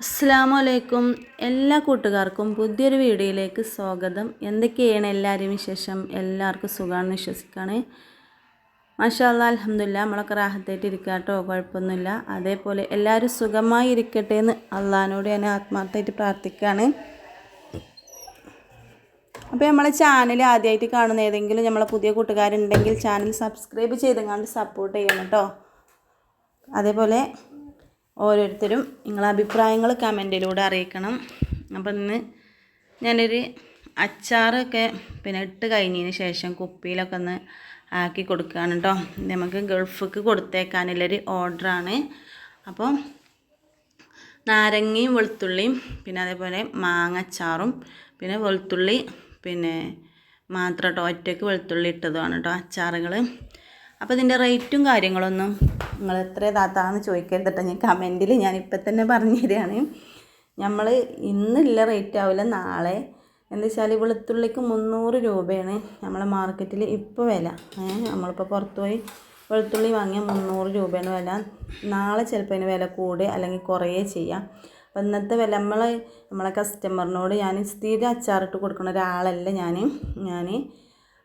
അസ്സാം വലൈക്കും എല്ലാ കൂട്ടുകാർക്കും പുതിയൊരു വീഡിയോയിലേക്ക് സ്വാഗതം. എന്തൊക്കെയാണ് എല്ലാവരും വിശേഷം? എല്ലാവർക്കും സുഖമാണെന്ന് വിശ്വസിക്കുകയാണ്. മാഷാല്ല അലഹമില്ല നമ്മളൊക്കെ റാഹത്തായിട്ട് ഇരിക്കുക കേട്ടോ കുഴപ്പമൊന്നുമില്ല. അതേപോലെ എല്ലാവരും സുഖമായി ഇരിക്കട്ടെ എന്ന് അള്ളഹാനോട് ഞാൻ ആത്മാർത്ഥമായിട്ട് പ്രാർത്ഥിക്കുകയാണ്. അപ്പോൾ നമ്മളെ ചാനൽ ആദ്യമായിട്ട് കാണുന്ന ഏതെങ്കിലും നമ്മളെ പുതിയ കൂട്ടുകാരുണ്ടെങ്കിൽ ചാനൽ സബ്സ്ക്രൈബ് ചെയ്തെങ്ങാണ്ട് സപ്പോർട്ട് ചെയ്യണം കേട്ടോ. അതേപോലെ ഓരോരുത്തരും നിങ്ങളെ അഭിപ്രായങ്ങൾ കമന്റിലൂടെ അറിയിക്കണം. അപ്പം ഇന്ന് ഞാനൊരു അച്ചാറൊക്കെ പിന്നെ ഇട്ട് കഴിഞ്ഞതിന് ശേഷം കുപ്പിയിലൊക്കെ ഒന്ന് ആക്കി കൊടുക്കുകയാണ് കേട്ടോ. നമുക്ക് ഗൾഫിക്ക് കൊടുത്തേക്കാനുള്ളൊരു ഓർഡറാണ്. അപ്പോൾ നാരങ്ങയും വെളുത്തുള്ളിയും പിന്നെ അതേപോലെ മാങ്ങച്ചാറും പിന്നെ വെളുത്തുള്ളി പിന്നെ മാത്രം കേട്ടോ. ഒറ്റയ്ക്ക് വെളുത്തുള്ളി ഇട്ടതുമാണ് കേട്ടോ അച്ചാറുകൾ അപ്പോൾ ഇതിന്റെ റേറ്റും കാര്യങ്ങളൊന്നും നിങ്ങൾ എത്ര താത്താന്ന് ചോദിക്കരുത് കേട്ടോ ഞാൻ കമന്റിൽ ഞാൻ ഇപ്പം തന്നെ പറഞ്ഞു തരികയാണ് നമ്മൾ ഇന്നില്ല റേറ്റ് ആവില്ല നാളെ എന്താ വെച്ചാൽ വെളുത്തുള്ളിക്ക് മുന്നൂറ് രൂപയാണ് നമ്മളെ മാർക്കറ്റിൽ ഇപ്പോൾ വില. നമ്മളിപ്പോൾ പുറത്ത് പോയി വെളുത്തുള്ളി വാങ്ങിയാൽ മുന്നൂറ് രൂപയാണ് വില. നാളെ ചിലപ്പോൾ അതിന് വില കൂടുക അല്ലെങ്കിൽ കുറയേ ചെയ്യാം. അപ്പം ഇന്നത്തെ വില നമ്മൾ നമ്മളെ കസ്റ്റമറിനോട് ഞാൻ സ്ഥിരം അച്ചാറിട്ട് കൊടുക്കുന്ന ഒരാളല്ല ഞാൻ ഞാൻ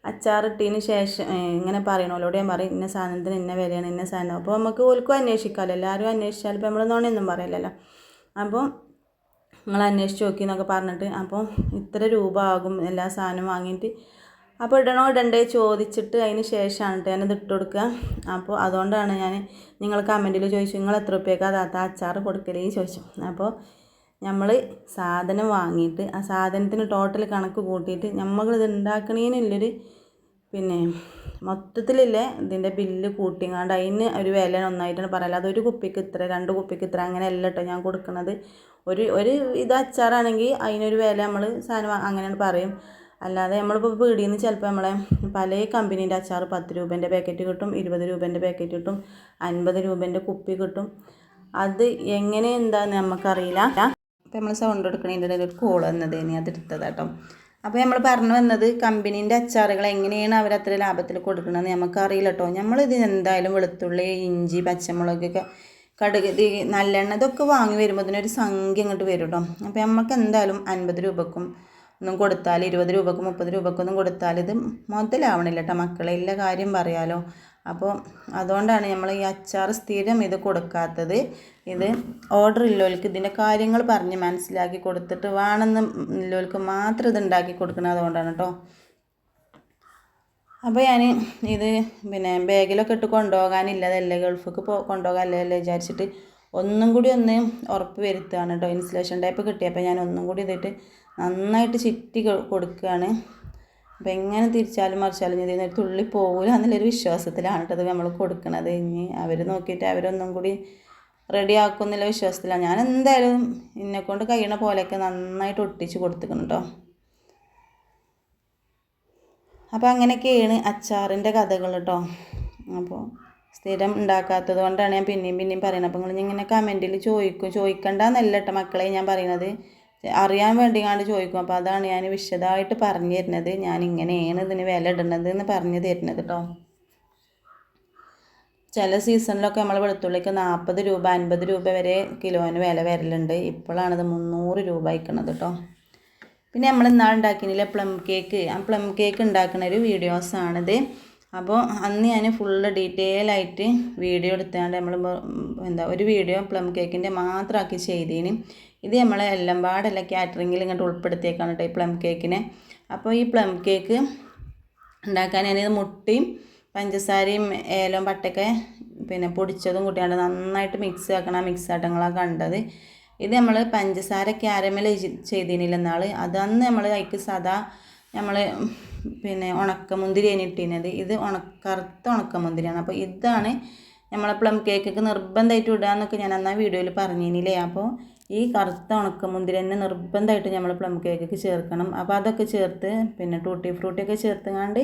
അച്ചാറിട്ടതിന് ശേഷം ഇങ്ങനെ പറയണോലോട് ഞാൻ പറയും ഇന്ന സാധനത്തിന് ഇന്ന വിലയാണ് ഇന്ന സാധനം. അപ്പോൾ നമുക്ക് ഓൽക്കും അന്വേഷിക്കാമല്ലോ എല്ലാവരും അന്വേഷിച്ചാൽ ഇപ്പോൾ നമ്മൾ നോണയൊന്നും പറയില്ലല്ലോ. അപ്പോൾ നിങ്ങൾ അന്വേഷിച്ച് നോക്കി എന്നൊക്കെ പറഞ്ഞിട്ട് അപ്പോൾ ഇത്ര രൂപ ആകും എല്ലാ സാധനവും വാങ്ങിയിട്ട് അപ്പോൾ ഇടണോ ഇടണ്ടേ ചോദിച്ചിട്ട് അതിന് ശേഷമാണ് കേട്ടോ ഞാനത് ഇട്ട് കൊടുക്കുക അപ്പോൾ അതുകൊണ്ടാണ് ഞാൻ നിങ്ങൾ കമന്റിൽ ചോദിച്ചു നിങ്ങൾ എത്ര റുപ്യക്കാ താത്ത അച്ചാർ കൊടുക്കലേ? ചോദിച്ചു. അപ്പോൾ നമ്മൾ സാധനം വാങ്ങിയിട്ട് ആ സാധനത്തിന് ടോട്ടൽ കണക്ക് കൂട്ടിയിട്ട് നമ്മളിത് ഉണ്ടാക്കണേനുള്ളൊരു പിന്നെ മൊത്തത്തിലില്ലേ ഇതിന്റെ ബില്ല് കൂട്ടിങ്ങാണ്ട് അതിന് ഒരു വില ഒന്നായിട്ടാണ് പറയല. അതൊരു കുപ്പിക്ക് ഇത്ര രണ്ട് കുപ്പിക്ക് ഇത്ര അങ്ങനെ അല്ല കേട്ടോ ഞാൻ കൊടുക്കുന്നത് ഒരു ഒരു ഇത് അച്ചാറാണെങ്കിൽ അതിനൊരു വില നമ്മൾ സാധനം അങ്ങനെയാണ് പറയും. അല്ലാതെ നമ്മളിപ്പോൾ പീടിയിൽ നിന്ന് ചിലപ്പോൾ നമ്മളെ പല കമ്പനീന്റെ അച്ചാർ പത്ത് രൂപേന്റെ പാക്കറ്റ് കിട്ടും ഇരുപത് രൂപേന്റെ പാക്കറ്റ് കിട്ടും അൻപത് രൂപേന്റെ കുപ്പി കിട്ടും. അത് എങ്ങനെ എന്താണെന്ന് നമുക്കറിയില്ല അപ്പോൾ നമ്മൾ സൗണ്ട് എടുക്കണതിന്റെ ഒരു കോൾ വന്നതേനി അത് എടുത്തതാട്ടോ. അപ്പോൾ നമ്മൾ പറഞ്ഞു വന്നത് കമ്പനീന്റെ അച്ചാറുകൾ എങ്ങനെയാണ് അവർ അത്ര ലാഭത്തിൽ കൊടുക്കണമെന്ന് നമുക്കറിയില്ല കേട്ടോ നമ്മളിത് എന്തായാലും വെളുത്തുള്ളി ഇഞ്ചി പച്ചമുളകൊക്കെ കടുക് നല്ലെണ്ണ ഇതൊക്കെ വാങ്ങി വരുമ്പോൾ ഒരു സംഖ്യ ഇങ്ങോട്ട് വരും കേട്ടോ അപ്പോൾ നമുക്ക് എന്തായാലും അൻപത് രൂപക്കും ഒന്നും കൊടുത്താൽ ഇരുപത് രൂപക്കും മുപ്പത് രൂപക്കൊന്നും കൊടുത്താൽ ഇത് മുതലാവണില്ല കേട്ടോ മക്കളെ എല്ലാ കാര്യം പറയാലോ. അപ്പോൾ അതുകൊണ്ടാണ് നമ്മൾ ഈ അച്ചാർ സ്ഥിരം ഇത് കൊടുക്കാത്തത്. ഇത് ഓർഡർ ഇല്ലോൽക്ക് ഇതിന്റെ കാര്യങ്ങൾ പറഞ്ഞ് മനസ്സിലാക്കി കൊടുത്തിട്ട് വേണമെന്ന് ഇല്ലോൽക്ക് മാത്രം ഇത് ഉണ്ടാക്കി കൊടുക്കണം അതുകൊണ്ടാണ് കേട്ടോ. അപ്പോൾ ഞാൻ ഇത് പിന്നെ ബാഗിലൊക്കെ ഇട്ട് കൊണ്ടുപോകാനില്ലതല്ലേ ഗൾഫിക്ക് പോ കൊണ്ടുപോകാനല്ലേ വിചാരിച്ചിട്ട് ഒന്നും കൂടി ഒന്ന് ഉറപ്പ് വരുത്തുകയാണ് കേട്ടോ. ഇൻസുലേഷൻ ടൈപ്പ് കിട്ടിയപ്പോൾ ഞാൻ ഒന്നും കൂടി ഇതിട്ട് നന്നായിട്ട് ചുറ്റി കൊടുക്കുകയാണ്. അപ്പോൾ എങ്ങനെ തിരിച്ചാലും മറിച്ചാലും ഇതിൽ നിന്ന് തുള്ളി പോകില്ല എന്നുള്ളൊരു വിശ്വാസത്തിലാണ് കേട്ടത് നമ്മൾ കൊടുക്കണത്. ഇനി അവർ നോക്കിയിട്ട് അവരൊന്നും കൂടി റെഡി വിശ്വാസത്തിലാണ്. ഞാൻ എന്തായാലും എന്നെക്കൊണ്ട് കഴിയണ പോലെയൊക്കെ നന്നായിട്ട് ഒട്ടിച്ച് കൊടുത്തിക്കണം കേട്ടോ. അപ്പോൾ അങ്ങനെയൊക്കെയാണ് അച്ചാറിന്റെ കഥകൾ കേട്ടോ. അപ്പോൾ സ്ഥിരം ഉണ്ടാക്കാത്തത് കൊണ്ടാണ് ഞാൻ പിന്നെയും പിന്നെയും പറയുന്നത് അപ്പോൾ നിങ്ങൾ ഇങ്ങനെ കമന്റിൽ ചോദിക്കും ചോദിക്കണ്ടെന്നല്ല കേട്ടോ മക്കളെ ഞാൻ പറയുന്നത് അറിയാൻ വേണ്ടി ചോദിക്കും. അപ്പോൾ അതാണ് ഞാൻ വിശദമായിട്ട് പറഞ്ഞു തരുന്നത്. ഞാൻ ഇങ്ങനെയാണ് ഇതിന് വില ഇടുന്നത് എന്ന് പറഞ്ഞു തരുന്നത് കേട്ടോ ചില സീസണിലൊക്കെ നമ്മൾ വെളുത്തുള്ളിക്ക് നാൽപ്പത് രൂപ അൻപത് രൂപ വരെ കിലോന് വില വരലുണ്ട്. ഇപ്പോഴാണിത് മുന്നൂറ് രൂപ അയക്കണത് കേട്ടോ പിന്നെ നമ്മൾ ഇന്നാൾ പ്ലം കേക്ക് ആ പ്ലം കേക്ക് ഉണ്ടാക്കുന്ന ഒരു വീഡിയോസാണിത്. അപ്പോൾ അന്ന് ഞാൻ ഫുള്ള് ഡീറ്റെയിൽ ആയിട്ട് വീഡിയോ എടുത്താണ്ട് നമ്മൾ എന്താ ഒരു വീഡിയോ പ്ലം കേക്കിന്റെ മാത്രമാക്കി ചെയ്തതിന് ഇത് നമ്മൾ എല്ലാം പാടല്ല കാറ്ററിങ്ങിൽ ഇങ്ങോട്ട് ഉൾപ്പെടുത്തിയേക്കാണ് കേട്ടോ ഈ പ്ലം കേക്കിനെ അപ്പോൾ ഈ പ്ലം കേക്ക് ഉണ്ടാക്കാൻ ഞാനിത് മുട്ടയും പഞ്ചസാരയും ഏലവും പട്ടയൊക്കെ പിന്നെ പൊടിച്ചതും കൂട്ടിയാണ്ട് നന്നായിട്ട് മിക്സ് ആക്കണം. മിക്സ് ആട്ടങ്ങളാണ് കണ്ടത്. ഇത് നമ്മൾ പഞ്ചസാര ക്യാരമൽ ചെയ്തിനില്ലെന്നാൾ നാൾ അതന്ന് നമ്മൾ അതിക്ക് സാധാ നമ്മൾ പിന്നെ ഉണക്കമുന്തിരിയാണ് ഇട്ടിരുന്നത് ഇത് ഉണക്ക കറുത്ത ഉണക്കമുന്തിരിയാണ്. അപ്പോൾ ഇതാണ് നമ്മളെ പ്ലം കേക്കൊക്കെ നിർബന്ധമായിട്ട് ഇടുക എന്നൊക്കെ ഞാൻ അന്നാ വീഡിയോയിൽ പറഞ്ഞിരുന്നില്ലേ അപ്പോൾ ഈ കറുത്ത ഉണക്കമുന്തിരി തന്നെ നിർബന്ധമായിട്ട് നമ്മൾ പ്ലം കേക്കൊക്കെ ചേർക്കണം. അപ്പോൾ അതൊക്കെ ചേർത്ത് പിന്നെ ടൂട്ടി ഫ്രൂട്ടിയൊക്കെ ചേർത്തുകൊണ്ട്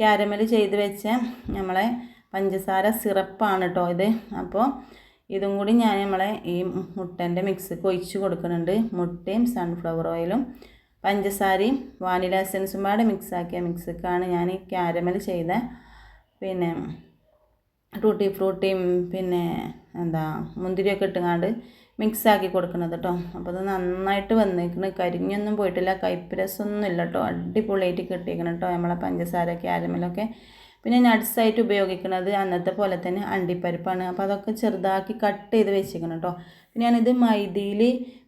ക്യാരമൽ ചെയ്ത് വെച്ച നമ്മളെ പഞ്ചസാര സിറപ്പാണ് കേട്ടോ ഇത്. അപ്പോൾ ഇതും കൂടി ഞാൻ നമ്മളെ ഈ മുട്ടന്റെ മിക്സ് കൊഴിച്ച് കൊടുക്കുന്നുണ്ട്. മുട്ടയും സൺഫ്ലവർ ഓയിലും പഞ്ചസാരയും വാനില എസൻസും പാടെ മിക്സാക്കിയ മിക്സക്കാണ് ഞാൻ ക്യാരമൽ ചെയ്ത. പിന്നെ ടൂട്ടി ഫ്രൂട്ടിയും പിന്നെ എന്താ മുന്തിരിയൊക്കെ ഇട്ടുങ്ങാണ്ട് മിക്സാക്കി കൊടുക്കുന്നത് കേട്ടോ അപ്പോൾ അത് നന്നായിട്ട് വന്നേക്കണ്. കരിഞ്ഞൊന്നും പോയിട്ടില്ല. കയ്പ്പ് രസമൊന്നും ഇല്ല കേട്ടോ അടിപൊളിയായിട്ട് കിട്ടിയിരിക്കണം കേട്ടോ നമ്മളെ പഞ്ചസാര ക്യാരമലൊക്കെ പിന്നെ നട്ട്സായിട്ട് ഉപയോഗിക്കുന്നത് അന്നത്തെ പോലെ തന്നെ അണ്ടിപ്പരിപ്പാണ്. അപ്പോൾ അതൊക്കെ ചെറുതാക്കി കട്ട് ചെയ്ത് വെച്ചിരിക്കണം കേട്ടോ ഞാനിത് മൈദയിൽ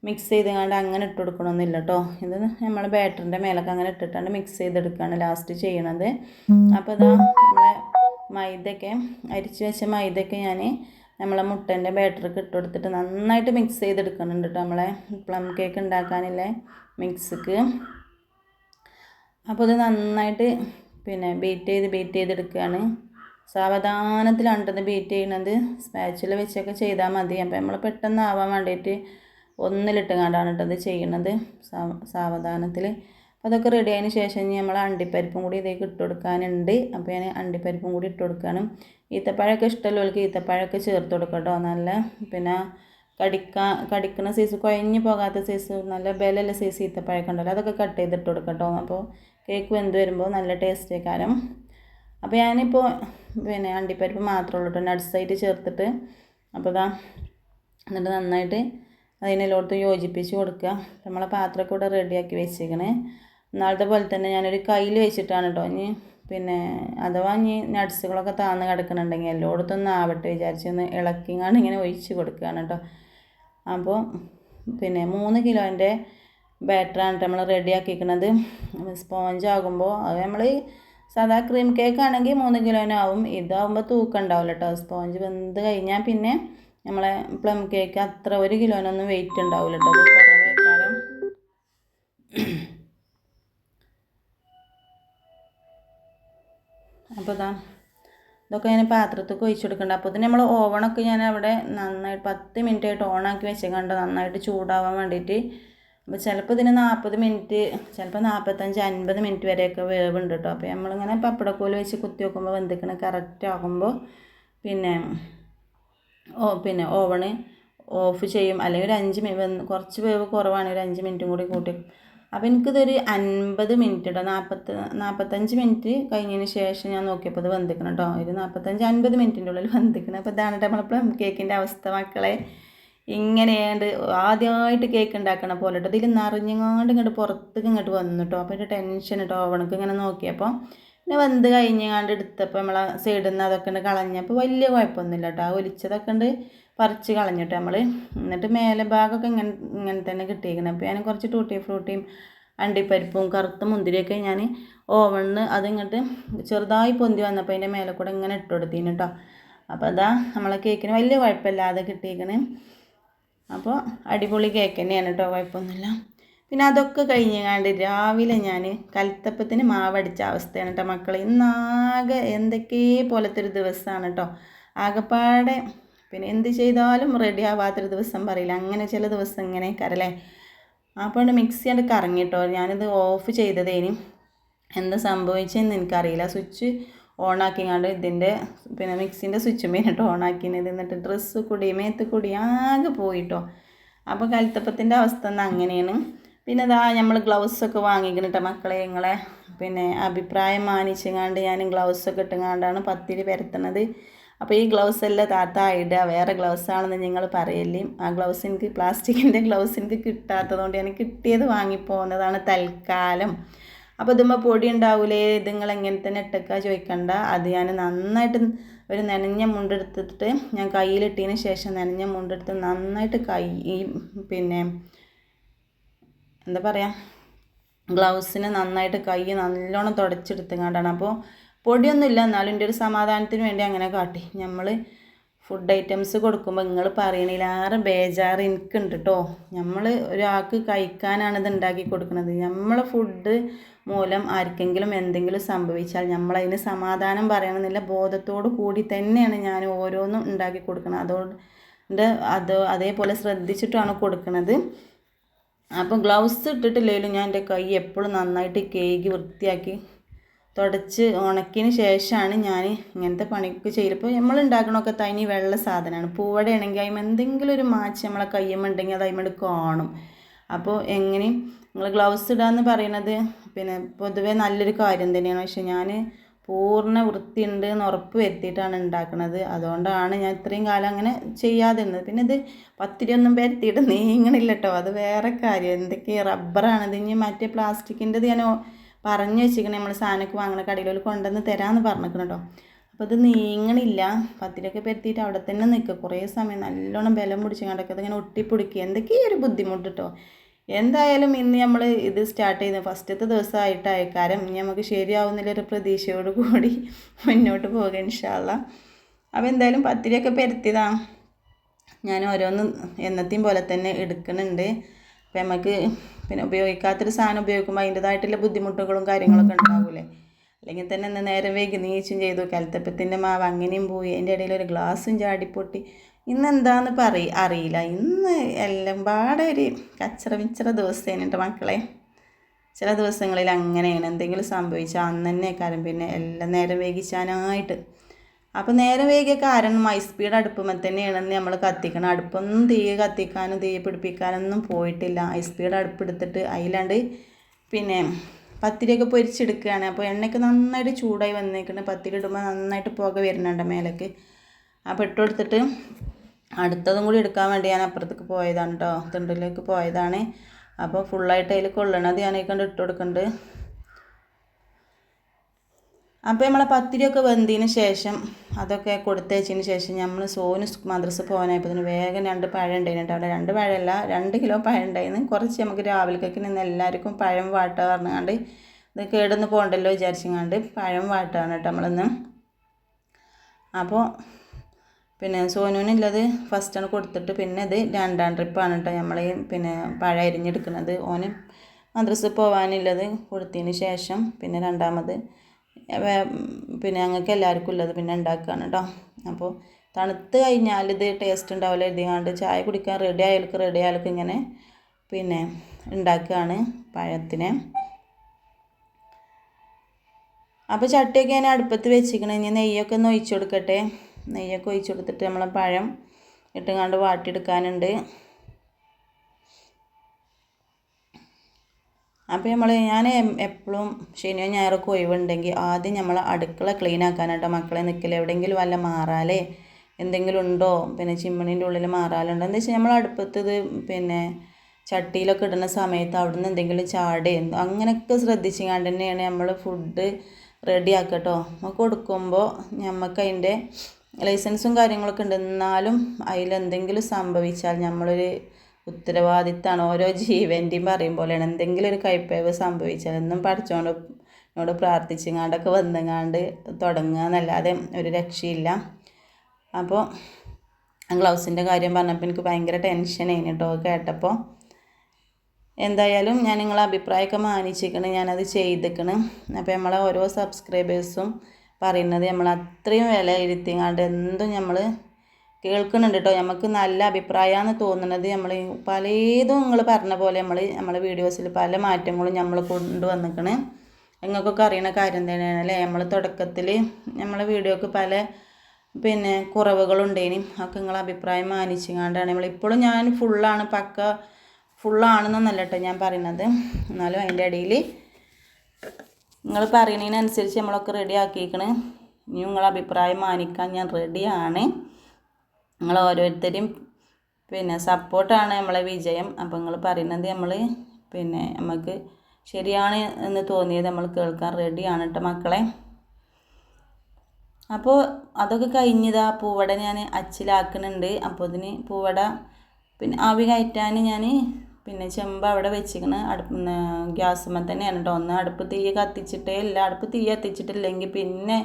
മിക്സ് ചെയ്തുകൊണ്ട് അങ്ങനെ ഇട്ട് കൊടുക്കണമെന്നില്ല കേട്ടോ ഇത് നമ്മൾ ബാറ്ററിന്റെ മേലൊക്കെ അങ്ങനെ ഇട്ടിട്ടാണ് മിക്സ് ചെയ്തെടുക്കുകയാണ് ലാസ്റ്റ് ചെയ്യണത്. അപ്പോൾ ഇതാ നമ്മളെ മൈദയൊക്കെ അരിച്ച് വെച്ച മൈദയൊക്കെ ഞാൻ നമ്മളെ മുട്ടേന്റെ ബാറ്ററിക്ക് ഇട്ട് കൊടുത്തിട്ട് നന്നായിട്ട് മിക്സ് ചെയ്തെടുക്കുന്നുണ്ട് കേട്ടോ നമ്മളെ പ്ലം കേക്ക് ഉണ്ടാക്കാനില്ലേ മിക്സിക്ക് അപ്പോൾ ഇത് നന്നായിട്ട് പിന്നെ ബീറ്റ് ചെയ്ത് ബീറ്റ് ചെയ്തെടുക്കുകയാണ് സാവധാനത്തിലാണ് ബീറ്റ് ചെയ്യണത് സ്പാച്ചിൽ വെച്ചൊക്കെ ചെയ്താൽ മതി. അപ്പോൾ നമ്മൾ പെട്ടെന്ന് ആവാൻ വേണ്ടിയിട്ട് ഒന്നിലിട്ട് കണ്ടാണ് ഇട്ടത് ചെയ്യണത്. സാവ സാവധാനത്തിൽ അപ്പോൾ അതൊക്കെ റെഡി ആയതിന് ശേഷം ഇനി നമ്മൾ അണ്ടിപ്പരിപ്പും കൂടി ഇതേക്ക് ഇട്ട് കൊടുക്കാനുണ്ട്. അപ്പോൾ ഞാൻ അണ്ടിപ്പരിപ്പും കൂടി ഇട്ട് കൊടുക്കുകയാണ് ഈത്തപ്പഴമൊക്കെ ഇഷ്ടമുള്ളവർക്ക് ഈത്തപ്പഴമൊക്കെ ചേർത്ത് കൊടുക്കട്ടോ കേട്ടോ. നല്ല പിന്നെ കടിക്കാൻ കടിക്കുന്ന സൈസ് കുഴഞ്ഞു പോകാത്ത സൈസ് നല്ല ബലമുള്ള സൈസ് ഈത്തപ്പഴമൊക്കെ ഉണ്ടല്ലോ അതൊക്കെ കട്ട് ചെയ്തിട്ട് കൊടുക്കാം കേട്ടോ. അപ്പോൾ കേക്ക് വെന്ത് വരുമ്പോൾ നല്ല ടേസ്റ്റ് കാരം. അപ്പോൾ ഞാനിപ്പോൾ പിന്നെ അണ്ടിപ്പരിപ്പ് മാത്രമേ ഉള്ളൂ കേട്ടോ നട്സായിട്ട് ചേർത്തിട്ട്. അപ്പോൾ ഇതാ എന്നിട്ട് നന്നായിട്ട് അതിനെല്ലോടത്തും യോജിപ്പിച്ച് കൊടുക്കുക. നമ്മളെ പാത്രമൊക്കെ ഇവിടെ റെഡിയാക്കി വെച്ചേക്കണേ. നാളത്തെ പോലെ തന്നെ ഞാനൊരു കയ്യിൽ വെച്ചിട്ടാണ് കേട്ടോ ഇനി പിന്നെ അഥവാ ഇനി നട്സുകളൊക്കെ താന്ന് കിടക്കുന്നുണ്ടെങ്കിൽ എല്ലായിടത്തും ഒന്ന് ആവട്ടെ വിചാരിച്ച് ഒന്ന് ഇളക്കിങ്ങാണ്ട് ഇങ്ങനെ ഒഴിച്ച് കൊടുക്കുകയാണ് കേട്ടോ അപ്പോൾ പിന്നെ മൂന്ന് കിലോന്റെ ബാറ്ററാണ് നമ്മൾ റെഡിയാക്കിക്കണത് സ്പോഞ്ച് ആകുമ്പോൾ അത് നമ്മൾ സാധാ ക്രീം കേക്ക് ആണെങ്കിൽ മൂന്ന് കിലോനാവും. ഇതാവുമ്പോൾ തൂക്കം ഉണ്ടാവില്ല കേട്ടോ സ്പോഞ്ച് വെന്ത് കഴിഞ്ഞാൽ പിന്നെ നമ്മളെ പ്ലം കേക്ക് അത്ര ഒരു കിലോനൊന്നും വെയിറ്റ് ഉണ്ടാവില്ല കേട്ടോ അത് കുറവേ അപ്പോൾ ഇതാ ഇതൊക്കെ ഞാൻ പാത്രത്തിൽ ഒഴിച്ച് കൊടുക്കണ്ട. അപ്പോൾ ഇതിന് നമ്മൾ ഓവണൊക്കെ ഞാൻ അവിടെ നന്നായിട്ട് പത്ത് മിനിറ്റ് ആയിട്ട് ഓണാക്കി വെച്ചേക്കണ്ട നന്നായിട്ട് ചൂടാവാൻ വേണ്ടിയിട്ട് അപ്പോൾ ചിലപ്പോൾ ഇതിന് നാൽപ്പത് മിനിറ്റ് ചിലപ്പോൾ നാൽപ്പത്തഞ്ച് അൻപത് മിനിറ്റ് വരെയൊക്കെ വേവുണ്ട് കേട്ടോ അപ്പോൾ നമ്മളിങ്ങനെ പപ്പടക്കോൽ വെച്ച് കുത്തി വെക്കുമ്പോൾ വെന്തിക്കണ കറക്റ്റ് ആകുമ്പോൾ പിന്നെ ഓ പിന്നെ ഓവണ് ഓഫ് ചെയ്യും. അല്ലെങ്കിൽ ഒരു അഞ്ച് മിനിറ്റ് കുറച്ച് വേവ് കുറവാണ് ഒരു അഞ്ച് മിനിറ്റും കൂടി കൂട്ടി അപ്പോൾ എനിക്കിതൊരു അൻപത് മിനിറ്റ് കേട്ടോ നാൽപ്പത്ത് നാൽപ്പത്തഞ്ച് മിനിറ്റ് കഴിഞ്ഞതിന് ശേഷം ഞാൻ നോക്കിയപ്പോൾ ഇത് വെന്തിക്കണം കേട്ടോ ഒരു നാൽപ്പത്തഞ്ച് അൻപത് മിനിറ്റിന്റെ ഉള്ളിൽ വെന്തിക്കണം. അപ്പോൾ ഇതാണ് നമ്മളെ പ്ലം കേക്കിന്റെ അവസ്ഥ മക്കളെ. ഇങ്ങനെയാണ്ട് ആദ്യമായിട്ട് കേക്ക് ഉണ്ടാക്കണ പോലെ കേട്ടോ ഇതിൽ നിറഞ്ഞങ്ങാണ്ട് ഇങ്ങോട്ട് പുറത്തേക്ക് ഇങ്ങോട്ട് വന്നു കേട്ടോ അപ്പോൾ ഒരു ടെൻഷൻ കേട്ടോ ഓവണക്ക് ഇങ്ങനെ നോക്കിയപ്പോൾ പിന്നെ വെന്ത് കഴിഞ്ഞങ്ങാണ്ട് എടുത്തപ്പോൾ നമ്മളെ സൈഡിൽ നിന്ന് അതൊക്കെ ഉണ്ട് കളഞ്ഞപ്പോൾ വലിയ കുഴപ്പമൊന്നുമില്ല കേട്ടോ ആ ഒലിച്ചതൊക്കെ ഉണ്ട് പറിച്ച് കളഞ്ഞിട്ട് നമ്മൾ എന്നിട്ട് മേലെ ഭാഗമൊക്കെ ഇങ്ങനെ ഇങ്ങനെ തന്നെ കിട്ടിയിരിക്കണം അപ്പോൾ ഞാൻ കുറച്ച് ടൂട്ടി ഫ്രൂട്ടിയും അണ്ടിപ്പരിപ്പും കറുത്ത മുന്തിരിയൊക്കെ ഞാൻ ഓവണിന് അതിങ്ങോട്ട് ചെറുതായി പൊന്തി വന്നപ്പോൾ അതിന്റെ മേലെ കൂടെ ഇങ്ങനെ ഇട്ട് കൊടുത്തിന് കേട്ടോ അപ്പോൾ അതാ നമ്മളെ കേക്കിന് വലിയ കുഴപ്പമില്ലാതെ കിട്ടിയിരിക്കണേ അപ്പോൾ അടിപൊളി കേക്ക് തന്നെയാണ് കേട്ടോ കുഴപ്പമൊന്നുമില്ല പിന്നെ അതൊക്കെ കഴിഞ്ഞങ്ങാണ്ട് രാവിലെ ഞാൻ കൽത്തപ്പത്തിന് മാവടിച്ച അവസ്ഥയാണ് കേട്ടോ മക്കളെ. ഇന്നാകെ എന്തൊക്കെ പോലത്തെ ഒരു ദിവസമാണ് കേട്ടോ ആകെപ്പാടെ പിന്നെ എന്ത് ചെയ്താലും റെഡി ആവാത്തൊരു ദിവസം പറയില്ല. അങ്ങനെ ചില ദിവസം ഇങ്ങനെ കരലേ അപ്പോൾ മിക്സി കണ്ട് കറങ്ങിട്ടോ ഞാനിത് ഓഫ് ചെയ്തതേനും. എന്താ സംഭവിച്ചതെന്ന് എനിക്കറിയില്ല. സ്വിച്ച് ഓണാക്കിങ്ങാണ്ട് ഇതിന്റെ പിന്നെ മിക്സിന്റെ സ്വിച്ച് മെയിനിട്ട് ഓണാക്കിനത് എന്നിട്ട് ഡ്രസ്സ് കൂടി മേത്ത് കൂടി ആകെ പോയിട്ടോ. അപ്പോൾ കൽത്തപ്പത്തിന്റെ അവസ്ഥ ഒന്ന് അങ്ങനെയാണ്. പിന്നെ ഇതാ നമ്മൾ ഗ്ലൗസൊക്കെ വാങ്ങിക്കണിട്ടോ മക്കളെ ഞങ്ങളെ പിന്നെ അഭിപ്രായം മാനിച്ചങ്ങാണ്ട് ഞാൻ ഗ്ലൗസൊക്കെ ഇട്ടുങ്ങാണ്ടാണ് പത്തിരി പരത്തണത്. അപ്പോൾ ഈ ഗ്ലൗസ് എല്ലാം താത്ത ഇടുക വേറെ ഗ്ലൗസ് ആണെന്ന് നിങ്ങൾ പറയല്ലേ. ആ ഗ്ലൗസ് എനിക്ക് പ്ലാസ്റ്റിക്കിന്റെ ഗ്ലൗസ് എനിക്ക് കിട്ടാത്തതുകൊണ്ട് ഞാൻ കിട്ടിയത് വാങ്ങിപ്പോകുന്നതാണ് തൽക്കാലം. അപ്പോൾ ഇതുമ്മ പൊടി ഉണ്ടാവൂലേ? ഇത് നിങ്ങൾ എങ്ങനെ തന്നെ ഇട്ടക്ക ചോദിക്കണ്ട. അത് ഞാൻ നന്നായിട്ട് ഒരു നനഞ്ഞ മുണ്ടെടുത്തിട്ട് ഞാൻ കയ്യിലിട്ടതിന് ശേഷം നനഞ്ഞ മുണ്ടെടുത്ത് നന്നായിട്ട് കൈ പിന്നെ എന്താ പറയുക ഗ്ലൗസിന് നന്നായിട്ട് കൈ നല്ലോണം തുടച്ചെടുത്തുകൊണ്ടാണ് അപ്പോൾ പൊടിയൊന്നുമില്ല. എന്നാലും എന്റെ ഒരു സമാധാനത്തിന് വേണ്ടി അങ്ങനെ കാട്ടി. നമ്മൾ ഫുഡ് ഐറ്റംസ് കൊടുക്കുമ്പോൾ നിങ്ങൾ പറയണില്ലാറെ ബേജാറ് എനിക്കുണ്ട് കേട്ടോ നമ്മൾ ഒരാൾക്ക് കഴിക്കാനാണ് ഇത് ഉണ്ടാക്കി കൊടുക്കുന്നത് നമ്മളെ ഫുഡ് മൂലം ആർക്കെങ്കിലും എന്തെങ്കിലും സംഭവിച്ചാൽ നമ്മളതിന് സമാധാനം പറയണമെന്നില്ല ബോധത്തോടു കൂടി തന്നെയാണ് ഞാൻ ഓരോന്നും ഉണ്ടാക്കി കൊടുക്കുന്നത് അതുകൊണ്ട് അത് അതേപോലെ ശ്രദ്ധിച്ചിട്ടാണ് കൊടുക്കുന്നത് അപ്പോൾ ഗ്ലൗസ് ഇട്ടിട്ടില്ലെങ്കിലും ഞാൻ എന്റെ കൈ എപ്പോഴും നന്നായിട്ട് കേകി വൃത്തിയാക്കി തുടച്ച് ഉണക്കിന് ശേഷമാണ് ഞാൻ ഇങ്ങനത്തെ പണിക്ക് ചെയ്തപ്പോൾ നമ്മൾ ഉണ്ടാക്കണമൊക്കെ തനി വെള്ള സാധനമാണ്. പൂവട ആണെങ്കിൽ അതിന് എന്തെങ്കിലും ഒരു മാച്ച് നമ്മളെ കയ്യുമുണ്ടെങ്കിൽ അത് അതിമേട് കാണും. അപ്പോൾ എങ്ങനെയും നിങ്ങൾ ഗ്ലൗസ് ഇടാന്ന് പറയുന്നത് പിന്നെ പൊതുവെ നല്ലൊരു കാര്യം തന്നെയാണ്. പക്ഷെ ഞാൻ പൂർണ വൃത്തിയുണ്ട് എന്ന് ഉറപ്പ് വരുത്തിയിട്ടാണ് ഉണ്ടാക്കുന്നത് അതുകൊണ്ടാണ് ഞാൻ ഇത്രയും കാലം അങ്ങനെ ചെയ്യാതിരുന്നത്. പിന്നെ ഇത് പത്തിരി ഒന്നും പരത്തിയിട്ട് നീങ്ങണില്ല കേട്ടോ. അത് വേറെ കാര്യം. എന്തൊക്കെ റബ്ബറാണ് ഇത് ഇനി മറ്റേ പ്ലാസ്റ്റിക്കിന്റെത് ഞാൻ പറഞ്ഞു വെച്ചിരിക്കണേ നമ്മൾ സാധനമൊക്കെ വാങ്ങണ കടയിൽ കൊണ്ടുവന്ന് തരാമെന്ന് പറഞ്ഞിരിക്കണം കേട്ടോ അപ്പോൾ ഇത് നീങ്ങണില്ല. പത്തിലൊക്കെ പരത്തിയിട്ട് അവിടെ തന്നെ നിൽക്കുക കുറേ സമയം നല്ലോണം ബലം പിടിച്ച് കണ്ടൊക്കെ അതിങ്ങനെ ഒട്ടിപ്പിടിക്കുക എന്തൊക്കെയോ ഒരു ബുദ്ധിമുട്ട് കേട്ടോ എന്തായാലും ഇന്ന് നമ്മൾ ഇത് സ്റ്റാർട്ട് ചെയ്യുന്നത് ഫസ്റ്റത്തെ ദിവസമായിട്ടായക്കാരം ഇനി നമുക്ക് ശരിയാവുന്നില്ലൊരു പ്രതീക്ഷയോട് കൂടി മുന്നോട്ട് പോകുക ഇൻഷാല്ല അപ്പോൾ എന്തായാലും പത്തിലൊക്കെ പരത്തിയതാണ് ഞാൻ ഓരോന്ന് എന്നത്തെയും പോലെ തന്നെ എടുക്കുന്നുണ്ട് അപ്പം നമുക്ക് പിന്നെ ഉപയോഗിക്കാത്തൊരു സാധനം ഉപയോഗിക്കുമ്പോൾ അതിന്റെതായിട്ടുള്ള ബുദ്ധിമുട്ടുകളും കാര്യങ്ങളൊക്കെ ഉണ്ടാവില്ലേ അല്ലെങ്കിൽ തന്നെ ഇന്ന് നേരം വൈകി നീച്ചും ചെയ്തു കലത്തപ്പത്തിന്റെ മാവ് അങ്ങനെയും പോയി. അതിന്റെ ഇടയിൽ ഒരു ഗ്ലാസ്സും ചാടിപ്പൊട്ടി. ഇന്ന് എന്താന്ന് പറയ അറിയില്ല. ഇന്ന് എല്ലാം പാടെ ഒരു കച്ചറ മിച്ചറ ദിവസമാണ് എന്റെ മക്കളെ. ചില ദിവസങ്ങളിൽ അങ്ങനെയാണ്. എന്തെങ്കിലും സംഭവിച്ചാൽ അന്ന് തന്നെ കാര്യം പിന്നെ എല്ലാം നേരം വൈകിച്ചാനായിട്ട് അപ്പോൾ നേരം വൈകിയ കാരണം ഹൈ സ്പീഡ് അടുപ്പുമ്പോൾ തന്നെയാണെന്ന് നമ്മൾ കത്തിക്കണം. അടുപ്പൊന്നും തീ കത്തിക്കാനും തീ പിടിപ്പിക്കാനൊന്നും പോയിട്ടില്ല. ഹൈ സ്പീഡ് അടുപ്പ് എടുത്തിട്ട് അതിലാണ്ട് പിന്നെ പത്തിരിയൊക്കെ പൊരിച്ചെടുക്കുകയാണ്. അപ്പോൾ എണ്ണയ്ക്ക് നന്നായിട്ട് ചൂടായി വന്നേക്കുന്നത് പത്തിരി ഇടുമ്പോൾ നന്നായിട്ട് പുക വരുന്നുണ്ട് മേലേക്ക്. അപ്പോൾ ഇട്ട് കൊടുത്തിട്ട് അടുത്തതും കൂടി എടുക്കാൻ വേണ്ടി ഞാൻ അപ്പുറത്തേക്ക് പോയതാണ് കേട്ടോ തിണ്ടിലേക്ക് പോയതാണ്. അപ്പോൾ ഫുള്ളായിട്ട് അതിൽ കൊള്ളണത് ഞാനേക്കൊണ്ട് കണ്ട് ഇട്ട് കൊടുക്കുന്നുണ്ട് അപ്പോൾ നമ്മളെ പത്തിരിയൊക്കെ വെന്തതിന് ശേഷം അതൊക്കെ കൊടുത്തയച്ചതിന് ശേഷം നമ്മൾ സോന് മദ്രസ പോകാനായപ്പോൾ വേഗം രണ്ട് പഴം ഉണ്ടായിരുന്നു അവിടെ രണ്ട് പഴമല്ല രണ്ട് കിലോ പഴം ഉണ്ടായിരുന്നു കുറച്ച് നമുക്ക് രാവിലേക്കൊക്കെ നിന്ന് എല്ലാവർക്കും പഴം വാട്ട പറഞ്ഞാണ്ട് ഇത് കേടൊന്ന് പോകണ്ടല്ലോ വിചാരിച്ചങ്ങാണ്ട് പഴം വാട്ടാണ് കേട്ടോ നമ്മളിന്ന്. അപ്പോൾ പിന്നെ സോനുവിനുള്ളത് ഫസ്റ്റാണ് കൊടുത്തിട്ട് പിന്നെ ഇത് രണ്ടാം ട്രിപ്പാണ് കേട്ടോ നമ്മൾ പിന്നെ പഴം അരിഞ്ഞെടുക്കുന്നത് ഓന് മദ്രസ പോകാനുള്ളത് കൊടുത്തതിന് ശേഷം പിന്നെ രണ്ടാമത് പിന്നെ ഞങ്ങൾക്ക് എല്ലാവർക്കും ഉള്ളത് പിന്നെ ഉണ്ടാക്കുകയാണ് കേട്ടോ. അപ്പോൾ തണുത്ത് കഴിഞ്ഞാൽ ഇത് ടേസ്റ്റ് ഉണ്ടാവില്ല എഴുതിയാണ്ട് ചായ കുടിക്കാൻ റെഡി ആയാലും റെഡി ആയാലും ഇങ്ങനെ പിന്നെ ഉണ്ടാക്കുകയാണ് പഴത്തിനെ. അപ്പോൾ ചട്ടിയൊക്കെ ഞാൻ അടുപ്പത്ത് വെച്ചിരിക്കണം. ഇനി നെയ്യൊക്കെ ഒന്ന് ഒഴിച്ചു കൊടുക്കട്ടെ. നെയ്യൊക്കെ ഒഴിച്ചു കൊടുത്തിട്ട് നമ്മളെ പഴം ഇട്ടുകൊണ്ട് വാട്ടിയെടുക്കാനുണ്ട്. അപ്പോൾ നമ്മൾ ഞാൻ എപ്പോഴും ശനിയോ ഞായറൊക്കെ ഒഴിവുണ്ടെങ്കിൽ ആദ്യം നമ്മൾ അടുക്കള ക്ലീൻ ആക്കാനാട്ടോ. മക്കളെ നിൽക്കൽ എവിടെയെങ്കിലും വല്ല മാറാലേ എന്തെങ്കിലും ഉണ്ടോ? പിന്നെ ചിമ്മണീന്റെ ഉള്ളിൽ മാറാലുണ്ടോ? എന്താ വെച്ചാൽ നമ്മൾ അടുപ്പത്തത് പിന്നെ ചട്ടിയിലൊക്കെ ഇടുന്ന സമയത്ത് അവിടെ നിന്ന് എന്തെങ്കിലും ചാടേ അങ്ങനെയൊക്കെ ശ്രദ്ധിച്ചുകൊണ്ട് തന്നെയാണ് നമ്മൾ ഫുഡ് റെഡി ആക്കട്ടോ. നമുക്ക് കൊടുക്കുമ്പോൾ നമുക്ക് അതിന്റെ ലൈസൻസും കാര്യങ്ങളൊക്കെ ഉണ്ട് എന്നാലും അതിലെന്തെങ്കിലും സംഭവിച്ചാൽ നമ്മളൊരു ഉത്തരവാദിത്തമാണ് ഓരോ ജീവന്റെയും പറയും പോലെയാണ്. എന്തെങ്കിലും ഒരു കൈപ്പേവ് സംഭവിച്ചാൽ എന്നും പഠിച്ചോണ്ട് എന്നോട് പ്രാർത്ഥിച്ചങ്ങാണ്ടൊക്കെ വന്നങ്ങാണ്ട് തുടങ്ങുക എന്നല്ലാതെ ഒരു രക്ഷയില്ല. അപ്പോൾ ഗ്ലൗസിന്റെ കാര്യം പറഞ്ഞപ്പോൾ എനിക്ക് ഭയങ്കര ടെൻഷനായി കേട്ടോ കേട്ടപ്പോൾ എന്തായാലും ഞാൻ നിങ്ങളെ അഭിപ്രായമൊക്കെ മാനിച്ചിരിക്കണം ഞാനത് ചെയ്തിരിക്കണം അപ്പോൾ നമ്മളെ ഓരോ സബ്സ്ക്രൈബേഴ്സും പറയുന്നത് നമ്മൾ അത്രയും വില ഇരുത്തിങ്ങാണ്ട് എന്തും നമ്മൾ കേൾക്കുന്നുണ്ട് കേട്ടോ നമുക്ക് നല്ല അഭിപ്രായമാണ് തോന്നുന്നത് നമ്മൾ പലതും നിങ്ങൾ പറഞ്ഞ പോലെ നമ്മൾ നമ്മളെ വീഡിയോസിൽ പല മാറ്റങ്ങളും നമ്മൾ കൊണ്ടുവന്നിക്കണ് നിങ്ങൾക്കൊക്കെ അറിയണ കാര്യം തന്നെയാണ് അല്ലേ? നമ്മൾ തുടക്കത്തിൽ നമ്മളെ വീഡിയോക്ക് പല പിന്നെ കുറവുകളുണ്ടേനും. ഒക്കെ നിങ്ങളെ അഭിപ്രായം മാനിച്ചുകൊണ്ടാണ് നമ്മൾ ഇപ്പോഴും ഞാൻ ഫുള്ളാണ് പക്ക ഫുള്ളാണെന്നല്ല കേട്ടോ ഞാൻ പറയുന്നത് എന്നാലും അതിന്റെ ഇടയിൽ നിങ്ങൾ പറയുന്നതിനനുസരിച്ച് നമ്മളൊക്കെ റെഡി ആക്കിയിരിക്കണ് ഇനി നിങ്ങളെ അഭിപ്രായം മാനിക്കാൻ ഞാൻ റെഡിയാണ്. നിങ്ങൾ ഓരോരുത്തരും പിന്നെ സപ്പോർട്ടാണ് നമ്മളെ വിജയം. അപ്പോൾ നിങ്ങൾ പറയുന്നത് നമ്മൾ പിന്നെ നമുക്ക് ശരിയാണ് എന്ന് തോന്നിയത് നമ്മൾ കേൾക്കാൻ റെഡിയാണ് കേട്ടോ മക്കളെ. അപ്പോൾ അതൊക്കെ കഴിഞ്ഞതാ. പൂവട ഞാൻ അച്ചിലാക്കുന്നുണ്ട് അപ്പോൾ ഇതിന് പൂവട പിന്നെ ആവി കയറ്റാൻ ഞാൻ പിന്നെ ചെമ്പ് അവിടെ വെച്ചിരിക്കണ. അടുപ്പ് ഗ്യാസുമ്മ തന്നെയാണ് കേട്ടോ ഒന്ന് അടുപ്പ് തീ കത്തിച്ചിട്ടേ ഇല്ല. അടുപ്പ് തീ കത്തിച്ചിട്ടില്ലെങ്കിൽ പിന്നെ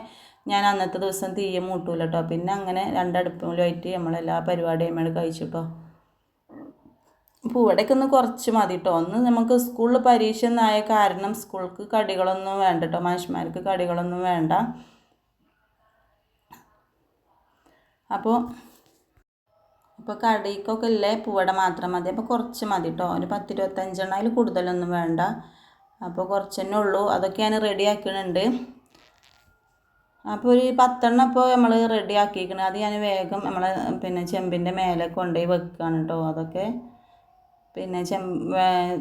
ഞാൻ അന്നത്തെ ദിവസം തീയ മൂട്ടൂല കേട്ടോ പിന്നെ അങ്ങനെ രണ്ടടുപ്പിലുമായിട്ട് നമ്മളെല്ലാ പരിപാടിയും നമ്മൾ കഴിച്ചു കേട്ടോ പൂവടയ്ക്ക് ഒന്ന് കുറച്ച് മതി കേട്ടോ ഒന്ന് നമുക്ക് സ്കൂളിൽ പരീക്ഷ എന്നായ കാരണം സ്കൂൾക്ക് കടികളൊന്നും വേണ്ട കേട്ടോ മനുഷ്യന്മാർക്ക് കടികളൊന്നും വേണ്ട. അപ്പോൾ അപ്പോൾ കടിക്കൊക്കെ ഇല്ലേ പൂവട മാത്രം മതി. അപ്പോൾ കുറച്ച് മതി കേട്ടോ ഒരു പത്തിരുപത്തഞ്ചെണ്ണം. അതിൽ കൂടുതലൊന്നും വേണ്ട. അപ്പോൾ കുറച്ച് തന്നെ ഉള്ളൂ. അതൊക്കെ ഞാൻ റെഡി ആക്കുന്നുണ്ട് അപ്പോൾ ഒരു പത്തെണ്ണം ഇപ്പോൾ നമ്മൾ റെഡി ആക്കിയിരിക്കണം അത് ഞാൻ വേഗം നമ്മൾ പിന്നെ ചെമ്പിന്റെ മേലെ കൊണ്ടുപോയി വെക്കുകയാണ് കേട്ടോ അതൊക്കെ. പിന്നെ ചെമ്പ്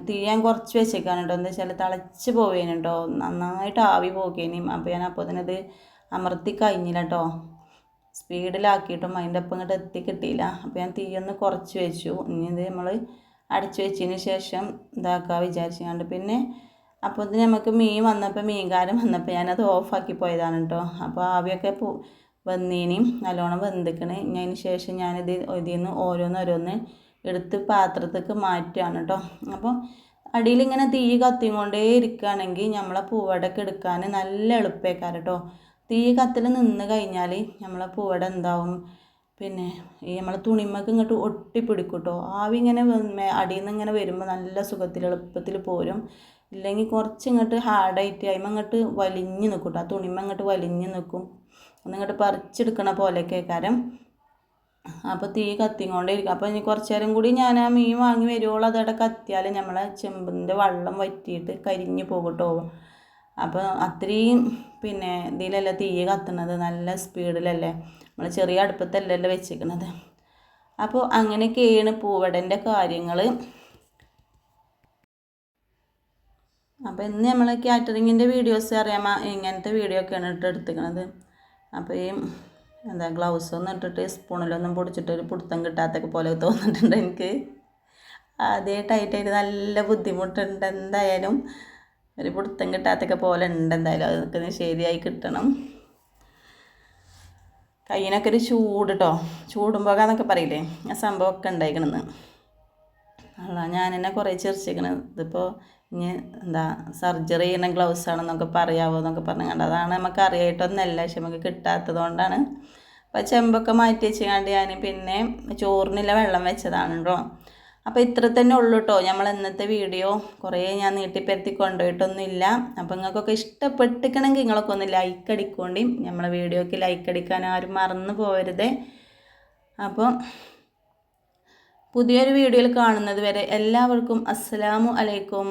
തീ ഞാൻ കുറച്ച് വെച്ചേക്കാണ് കേട്ടോ എന്താ വെച്ചാൽ തിളച്ച് പോവേനു കേട്ടോ നന്നായിട്ട് ആവി പോകേനും. അപ്പോൾ ഞാൻ അപ്പോൾ തന്നെ ഇത് അമർത്തി കഴിഞ്ഞില്ല കേട്ടോ സ്പീഡിലാക്കിയിട്ടും അതിന്റെ ഒപ്പം ഇങ്ങോട്ട് എത്തി കിട്ടിയില്ല അപ്പോൾ ഞാൻ തീയൊന്ന് കുറച്ച് വെച്ചു. ഇനി ഇത് നമ്മൾ അടച്ചു വെച്ചതിന് ശേഷം ഇതാക്കുക വിചാരിച്ചുകൊണ്ട് പിന്നെ അപ്പോൾ ഇത് നമുക്ക് മീൻ വന്നപ്പോൾ മീൻകാരൻ വന്നപ്പോൾ ഞാനത് ഓഫാക്കി പോയതാണ് കേട്ടോ അപ്പോൾ ആവിയൊക്കെ പോ വന്നീനി നല്ലോണം വെന്തിക്കണ്. അതിന് ശേഷം ഞാനിത് ഇതിൽ നിന്ന് ഓരോന്ന് ഓരോന്ന് എടുത്ത് പാത്രത്തേക്ക് മാറ്റുകയാണ് കേട്ടോ അപ്പോൾ അടിയിൽ ഇങ്ങനെ തീ കൊണ്ടേ ഇരിക്കുകയാണെങ്കിൽ നമ്മളെ പൂവടൊക്കെ എടുക്കാൻ നല്ല എളുപ്പമാക്കാറ് കേട്ടോ തീ കത്തിൽ നിന്ന് കഴിഞ്ഞാൽ നമ്മളെ പൂവട എന്താവും? പിന്നെ ഈ നമ്മളെ തുണിമ്മക്ക് ഇങ്ങോട്ട് ഒട്ടിപ്പിടിക്കും കേട്ടോ ആവി ഇങ്ങനെ അടിയിൽ നിന്ന് ഇങ്ങനെ വരുമ്പോൾ നല്ല സുഖത്തിൽ എളുപ്പത്തിൽ പോരും. ഇല്ലെങ്കിൽ കുറച്ച് ഇങ്ങോട്ട് ഹാർഡായിട്ട് അതിമ ഇങ്ങോട്ട് വലിഞ്ഞ് നിൽക്കും കേട്ടോ ആ തുണിമ ഇങ്ങോട്ട് വലിഞ്ഞ് നിൽക്കും ഒന്നിങ്ങോട്ട് പറിച്ചെടുക്കണ പോലെ കാരം. അപ്പോൾ തീ കത്തിക്കൊണ്ടേ ഇരിക്കും അപ്പോൾ ഇനി കുറച്ച് നേരം കൂടി ഞാൻ ആ മീൻ വാങ്ങി വരുവോളം അതവിടെ കത്തിയാൽ നമ്മളെ ചെമ്പിന്റെ വെള്ളം വറ്റിയിട്ട് കരിഞ്ഞു പോകട്ടോ കേട്ടോ അപ്പോൾ അത്രയും പിന്നെ ഇതിലല്ല തീ കത്തുന്നത് നല്ല സ്പീഡിലല്ലേ? നമ്മൾ ചെറിയ അടുപ്പത്തല്ലേ വെച്ചിരിക്കുന്നത് അപ്പോൾ അങ്ങനെയൊക്കെയാണ് പൂവടന്റെ കാര്യങ്ങൾ അപ്പോൾ ഇന്ന് നമ്മൾ കാറ്ററിങ്ങിന്റെ വീഡിയോസ് അറിയാമോ ഇങ്ങനത്തെ വീഡിയോ ഒക്കെയാണ് ഇട്ട് എടുത്തിക്കണത്. അപ്പോൾ ഈ എന്താ ഗ്ലൗസ് ഒന്നും ഇട്ടിട്ട് സ്പൂണിലൊന്നും പൊടിച്ചിട്ട് ഒരു പിടുത്തം കിട്ടാത്തൊക്കെ പോലെ തോന്നിയിട്ടുണ്ട് എനിക്ക്. ആദ്യമായിട്ടായിട്ട് നല്ല ബുദ്ധിമുട്ടുണ്ട്. എന്തായാലും ഒരു പിടുത്തം കിട്ടാത്തൊക്കെ പോലെ ഉണ്ട്. എന്തായാലും അതൊക്കെ ശരിയായി കിട്ടണം. കയ്യിനൊക്കെ ഒരു ചൂട് കേട്ടോ ചൂടുമ്പോകാന്നൊക്കെ പറയില്ലേ? ആ സംഭവമൊക്കെ ഉണ്ടായിക്കണെന്ന് അല്ല ഞാൻ എന്നെ കുറേ ചിരിച്ചിരിക്കണ് ഇതിപ്പോൾ ഇനി എന്താ സർജറി ചെയ്യുന്ന ഗ്ലൗസ് ആണെന്നൊക്കെ പറയാവോ എന്നൊക്കെ പറഞ്ഞു കണ്ട. അതാണ് നമുക്ക് അറിയായിട്ടൊന്നല്ല പക്ഷെ നമുക്ക് കിട്ടാത്തത് കൊണ്ടാണ് അപ്പോൾ ചെമ്പൊക്കെ മാറ്റി വെച്ചുകൊണ്ട് ഞാൻ പിന്നെ ചോറിനുള്ള വെള്ളം വെച്ചതാണ് കേട്ടോ അപ്പോൾ ഇത്ര തന്നെ ഉള്ളൂ കേട്ടോ നമ്മൾ ഇന്നത്തെ വീഡിയോ കുറേ ഞാൻ നീട്ടിപ്പരത്തി കൊണ്ടുപോയിട്ടൊന്നുമില്ല. അപ്പോൾ നിങ്ങൾക്കൊക്കെ ഇഷ്ടപ്പെട്ടിക്കണമെങ്കിൽ നിങ്ങളൊക്കെ ഒന്ന് ലൈക്ക് അടിക്കൊണ്ടി. നമ്മളെ വീഡിയോക്ക് ലൈക്ക് അടിക്കാൻ ആരും മറന്നു പോകരുത് അപ്പോൾ പുതിയൊരു വീഡിയോയിൽ കാണുന്നത് വരെ എല്ലാവർക്കും അസ്സലാമു അലൈക്കും.